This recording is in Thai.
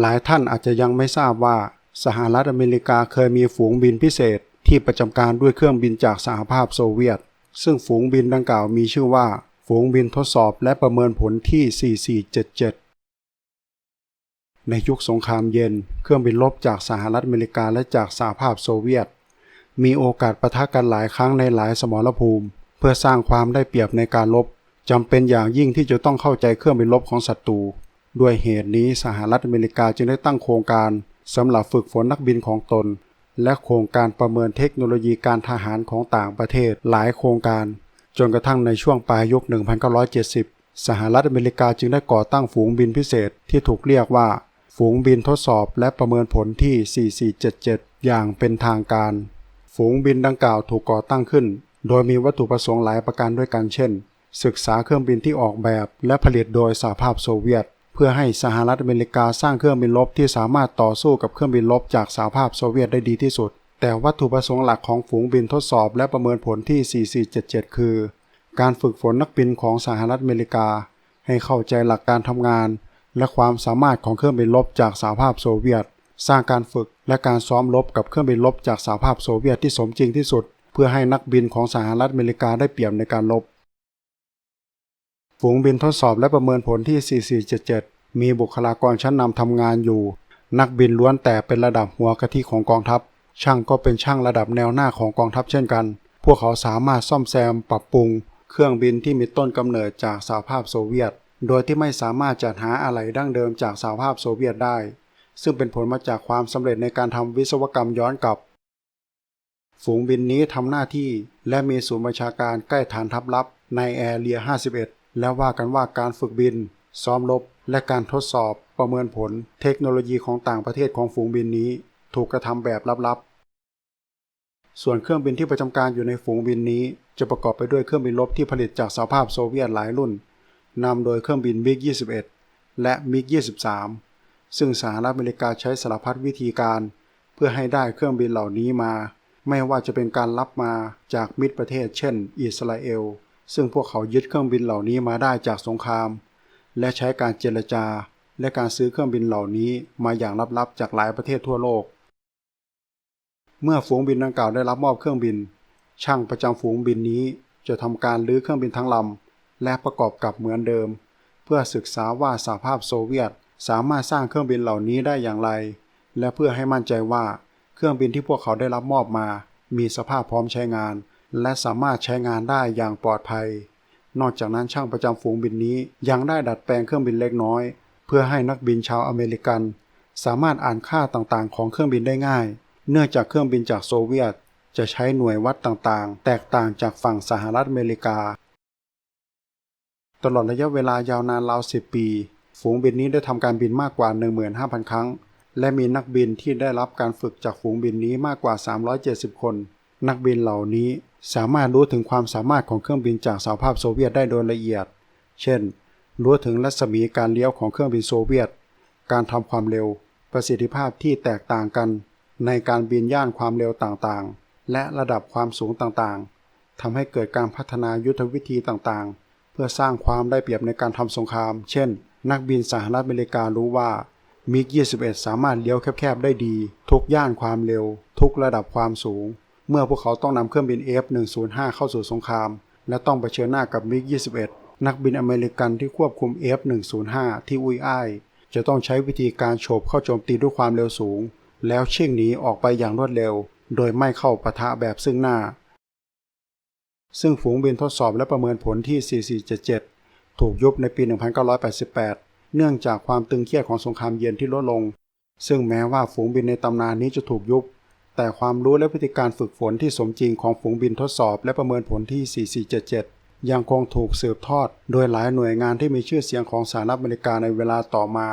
หลายท่านอาจจะยังไม่ทราบว่าสหรัฐอเมริกาเคยมีฝูงบินพิเศษ ที่ประจำการด้วยเครื่องบินจากสหภาพโซเวียต ซึ่งฝูงบินดังกล่าวมีชื่อว่า ฝูงบินทดสอบและประเมินผลที่ 4477 ในยุคสงครามเย็น เครื่องบินรบจากสหรัฐอเมริกาและจากสหภาพโซเวียต มีโอกาสประทะกันหลายครั้งในหลายสมรภูมิ เพื่อสร้างความได้เปรียบในการรบจำเป็นอย่างยิ่งที่จะต้องเข้าใจเครื่องบินรบของศัตรู ด้วยเหตุนี้สหรัฐอเมริกาจึงได้ตั้งโครงการสำหรับฝึกฝนนักบินของตน และโครงการประเมินเทคโนโลยีการทหารของต่างประเทศหลายโครงการ จนกระทั่งในช่วงปลายยุค 1970 สหรัฐอเมริกาจึงได้ก่อตั้งฝูงบินพิเศษที่ถูกเรียกว่า ฝูงบินทดสอบและประเมินผลที่ 4477 อย่างเป็นทางการ ฝูงบินดังกล่าวถูกก่อตั้งขึ้น โดยมีวัตถุประสงค์หลายประการด้วยกันเช่น ศึกษาเครื่องบินที่ออกแบบและผลิตโดยสหภาพโซเวียต เพื่อให้สหรัฐอเมริกาสร้างเครื่องบินรบที่สามารถต่อสู้กับเครื่องบินรบจากสหภาพโซเวียตได้ดีที่สุด แต่วัตถุประสงค์หลักของฝูงบินทดสอบและประเมินผลที่ 4477 คือ การฝึกฝนนักบินของสหรัฐอเมริกา ให้เข้าใจหลักการทำงาน และความสามารถของเครื่องบินรบจากสหภาพโซเวียต สร้างการฝึกและการซ้อมรบกับเครื่องบินรบจากสหภาพโซเวียตที่สมจริงที่สุด เพื่อให้นักบินของสหรัฐอเมริกาได้เปรียบในการรบ ฝูงบินทดสอบและประเมินผลที่ 4477 มีบุคลากรชั้นนำทำงานอยู่ นักบินล้วนแต่เป็นระดับหัวกะทิของกองทัพ ช่างก็เป็นช่างระดับแนวหน้าของกองทัพเช่นกัน พวกเขาสามารถซ่อมแซมปรับปรุง เครื่องบินที่มีต้นกำเนิดจากสหภาพโซเวียต โดยที่ไม่สามารถจัดหาอะไหล่ดั้งเดิมจากสหภาพโซเวียตได้ ซึ่งเป็นผลมาจากความสำเร็จในการทำวิศวกรรมย้อนกลับ ฝูงบินนี้ทำหน้าที่และมีศูนย์บัญชาการใกล้ฐานทัพลับในแอร์เรีย 51 และว่ากันว่าการฝึกบิน ซ้อมรบ และการทดสอบประเมินผล เทคโนโลยีของต่างประเทศของฝูงบินนี้ ถูกกระทำแบบลับๆ ส่วนเครื่องบินที่ประจำการอยู่ในฝูงบินนี้ จะประกอบไปด้วยเครื่องบินรบที่ผลิตจากสหภาพโซเวียตหลายรุ่นนำโดยเครื่องบินมิก21 และมิก23 ซึ่งสหรัฐอเมริกาใช้สารพัดวิธีการ เพื่อให้ได้เครื่องบินเหล่านี้มา ไม่ว่าจะเป็นการรับมาจากมิตรประเทศ เช่น อิสราเอล ซึ่งพวกเขายึดเครื่องบินเหล่านี้มาได้จากสงคราม และใช้การเจรจา และการซื้อเครื่องบินเหล่านี้มาอย่างลับๆจากหลายประเทศทั่วโลก เมื่อฝูงบินดังกล่าวได้รับมอบเครื่องบิน ช่างประจำฝูงบินนี้จะทำการลื้อเครื่องบินทั้งลำและประกอบกับเหมือนเดิม เพื่อศึกษาว่าสหภาพโซเวียตสามารถสร้างเครื่องบินเหล่านี้ได้อย่างไร และเพื่อให้มั่นใจว่าเครื่องบินที่พวกเขาได้รับมอบมา มีสภาพพร้อมใช้งาน และสามารถใช้งานได้อย่างปลอดภัย นอกจากนั้นช่างประจำฝูงบินนี้ยังได้ดัดแปลงเครื่องบินเล็กน้อย เพื่อให้นักบินชาวอเมริกัน สามารถอ่านค่าต่างๆ ของเครื่องบินได้ง่าย เนื่องจากเครื่องบินจากโซเวียต จะใช้หน่วยวัดต่างๆ แตกต่างจากฝั่งสหรัฐอเมริกา ตลอดระยะเวลายาวนานราว10ปี ฝูงบินนี้ได้ทำการบินมากกว่า 15,000 ครั้ง และมีนักบินที่ได้รับการฝึกจากฝูงบินนี้มากกว่า 370 คน นักบินเหล่านี้ สามารถรู้ถึงความสามารถของเครื่องบินจากสหภาพโซเวียตได้โดยละเอียด เช่น รู้ถึงรัศมีการเลี้ยวของเครื่องบินโซเวียต การทำความเร็ว ประสิทธิภาพที่แตกต่างกัน ในการบินย่านความเร็วต่างๆ และระดับความสูงต่างๆ ทำให้เกิดการพัฒนายุทธวิธีต่างๆ เพื่อสร้างความได้เปรียบในการทำสงคราม เช่น นักบินสหรัฐอเมริการู้ว่ามิก 21 สามารถเลี้ยวแคบๆ ได้ดี ทุกย่านความเร็ว ทุกระดับความสูง เมื่อพวกเขาต้องนำเครื่องบิน F-105 เข้าสู่สงคราม และต้องเผชิญหน้ากับมิก21 นักบินอเมริกันที่ควบคุม F-105 ที่อุยอ้าย จะต้องใช้วิธีการโฉบเข้าโจมตีด้วยความเร็วสูง แล้วเชิ่งหนีออกไปอย่างรวดเร็ว โดยไม่เข้าปะทะแบบซึ่งหน้า ซึ่งฝูงบินทดสอบและประเมินผลที่ 4477 ถูกยุบในปี 1988 เนื่องจากความตึงเครียดของสงครามเย็นที่ลดลง ซึ่งแม้ว่าฝูงบินในตำนานนี้จะถูกยุบ แต่ความรู้และพฤติการฝึกฝนที่สมจริงของฝูงบินทดสอบ และประเมินผลที่ 4477 ยังคงถูกสืบทอด โดยหลายหน่วยงานที่มีชื่อเสียงของสหรัฐอเมริกาในเวลาต่อมา